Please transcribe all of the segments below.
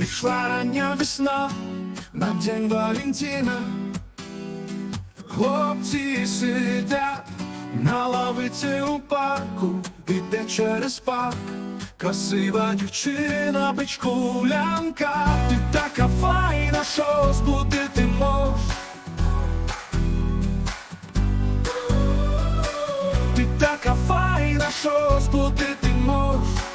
Пришла рання весна на день Валентина. Хлопці сидять на лавиці у парку, іде через парк. Красива дівчина, бичкулянка, ти така файна, що збудити мож. Ти така файна, що збудити мож.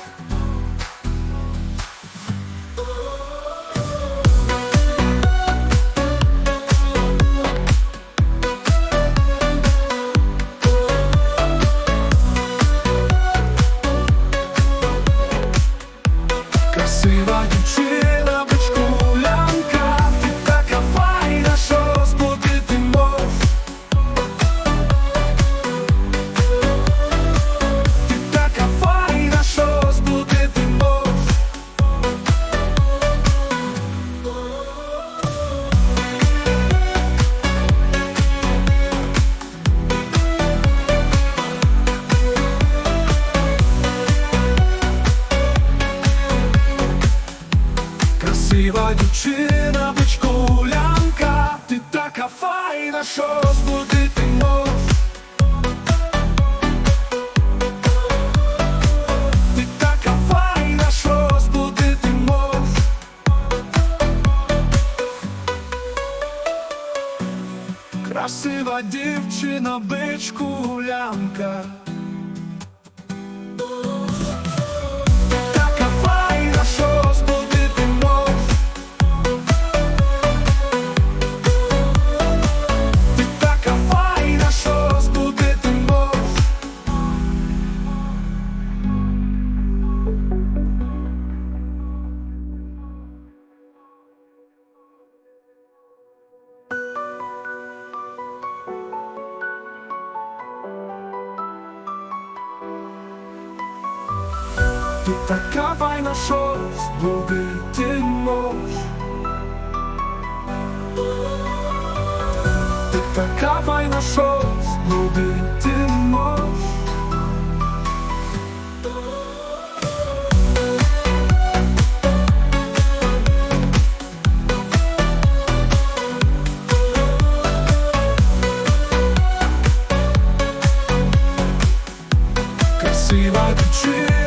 Красива дівчина, бичкулянка, ти така файна, що збудити мож. Ти така файна, що збудити мож. Красива дівчина, бичкулянка. that can't find a source will be demolished. If that can't find a source will be demolished. See